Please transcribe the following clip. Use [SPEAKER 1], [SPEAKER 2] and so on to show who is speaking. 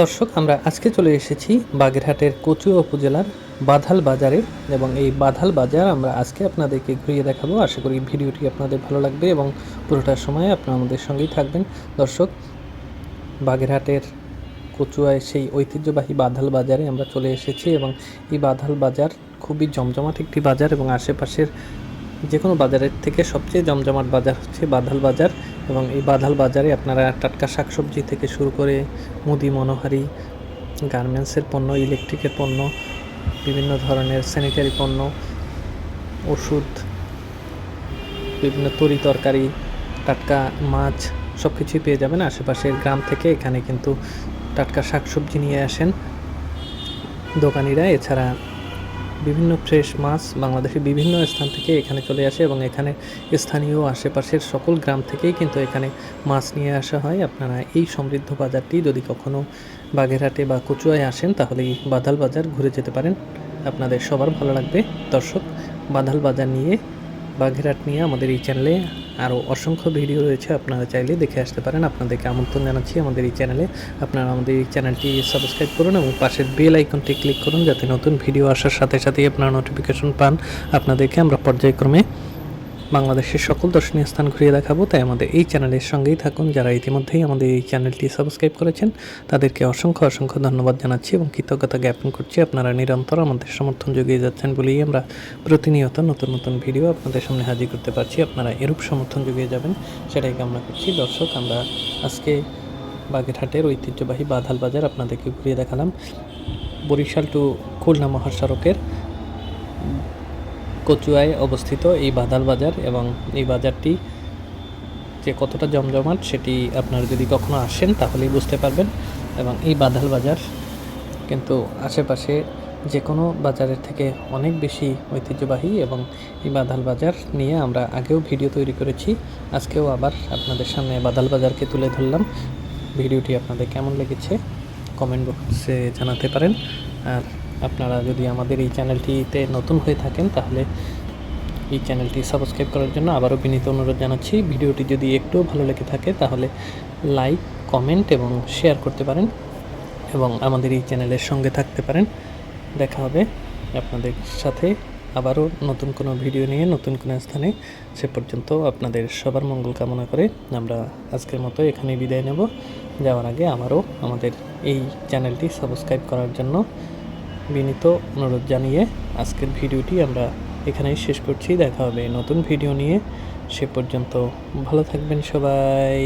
[SPEAKER 1] দর্শক, আমরা আজকে চলে এসেছি বাগেরহাটের কচুয়া উপজেলার বাধাল বাজারে এবং এই বাধাল বাজার আমরা আজকে আপনাদেরকে ঘুরিয়ে দেখাবো। আশা করি ভিডিওটি আপনাদের ভালো লাগবে এবং পুরোটার সময় আপনারা আমাদের সঙ্গেই থাকবেন। দর্শক, বাগেরহাটের কচুয়ায় সেই ঐতিহ্যবাহী বাধাল বাজারে আমরা চলে এসেছি এবং এই বাধাল বাজার খুবই জমজমাট একটি বাজার এবং আশেপাশের যে কোনো বাজারের থেকে সবচেয়ে জমজমাট বাজার হচ্ছে বাধাল বাজার এবং এই বাধাল বাজারে আপনারা টাটকা শাকসবজি থেকে শুরু করে মুদি মনোহারি, গার্মেন্টসের পণ্য, ইলেকট্রিকের পণ্য, বিভিন্ন ধরনের স্যানিটারি পণ্য, ওষুধ, বিভিন্ন তরি তরকারি, টাটকা মাছ সব কিছুই পেয়ে যাবেন আশেপাশের গ্রাম থেকে। এখানে কিন্তু টাটকা শাকসবজি নিয়ে আসেন দোকানিরা। এছাড়া বিভিন্ন ফ্রেশ মাছ বাংলাদেশের বিভিন্ন স্থান থেকে এখানে চলে আসে এবং এখানে স্থানীয় আশেপাশের সকল গ্রাম থেকেই কিন্তু এখানে মাছ নিয়ে আসা হয়। আপনারা এই সমৃদ্ধ বাজারটি যদি কখনও বাঘেরহাটে বা কচুয়ায় আসেন তাহলে এই বাদাল বাজার ঘুরে যেতে পারেন। আপনাদের সবার ভালো লাগবে। দর্শক বাদাল বাজার নিয়ে বাগেরহাট নিয়ে আমাদের এই চ্যানেলে আরও অসংখ্য ভিডিও রয়েছে। আপনারা চাইলে দেখে আসতে পারেন। আপনাদেরকে আমন্ত্রণ জানাচ্ছি আমাদের এই চ্যানেলে। আপনারা আমাদের এই চ্যানেলটি সাবস্ক্রাইব করুন এবং পাশের বেল আইকনটি ক্লিক করুন যাতে নতুন ভিডিও আসার সাথে সাথেই আপনারা নোটিফিকেশন পান। আপনাদেরকে আমরা পর্যায়ক্রমে বাংলাদেশের সকল দর্শনীয় স্থান ঘুরিয়ে দেখাবো, তাই আমাদের এই চ্যানেলের সঙ্গেই থাকুন। যারা ইতিমধ্যেই আমাদের এই চ্যানেলটি সাবস্ক্রাইব করেছেন, তাদেরকে অসংখ্য অসংখ্য ধন্যবাদ জানাচ্ছি এবং কৃতজ্ঞতা জ্ঞাপন করছি। আপনারা নিরন্তর আমাদের সমর্থন জুগিয়ে যাচ্ছেন বলেই আমরা প্রতিনিয়ত নতুন নতুন ভিডিও আপনাদের সামনে হাজির করতে পারছি। আপনারা এরূপ সমর্থন জুগিয়ে যাবেন, সেটাই কামনা করছি। দর্শক, আমরা আজকে বাগেরহাটের ঐতিহ্যবাহী বাধাল বাজার আপনাদেরকে ঘুরিয়ে দেখালাম। বরিশাল টু খুলনা মহাসড়কের কচুয়ায় অবস্থিত এই বাদাল বাজার এবং এই বাজারটি যে কতটা জমজমাট সেটি আপনারা যদি কখনো আসেন তাহলেই বুঝতে পারবেন এবং এই বাদাল বাজার কিন্তু আশেপাশে যে কোনো বাজারের থেকে অনেক বেশি ঐতিহ্যবাহী এবং এই বাদাল বাজার নিয়ে আমরা আগেও ভিডিও তৈরি করেছি, আজকেও আবার আপনাদের সামনে বাদাল বাজারকে তুলে ধরলাম। ভিডিওটি আপনাদের কেমন লেগেছে কমেন্ট বক্সে জানাতে পারেন। আর আপনারা যদি আমাদের এই চ্যানেলটিতে নতুন হয়ে থাকেন, তাহলে এই চ্যানেলটি সাবস্ক্রাইব করার জন্য আবারও বিনীত অনুরোধ জানাচ্ছি। ভিডিওটি যদি একটু ভালো লেগে থাকে, তাহলে লাইক, কমেন্ট এবং শেয়ার করতে পারেন এবং আমাদের এই চ্যানেলের সঙ্গে থাকতে পারেন। দেখা হবে আপনাদের সাথে আবারও নতুন কোনো ভিডিও নিয়ে, নতুন কোনো স্থানে। সে পর্যন্ত আপনাদের সবার মঙ্গল কামনা করে আমরা আজকের মতো এখানে বিদায় নেব। যাওয়ার আগে আমারও আমাদের এই চ্যানেলটি সাবস্ক্রাইব করার জন্য বিনীত অনুরোধ জানিয়ে আজকের ভিডিওটি আমরা এখানেই শেষ করছি। দেখা হবে নতুন ভিডিও নিয়ে। সে পর্যন্ত ভালো থাকবেন সবাই।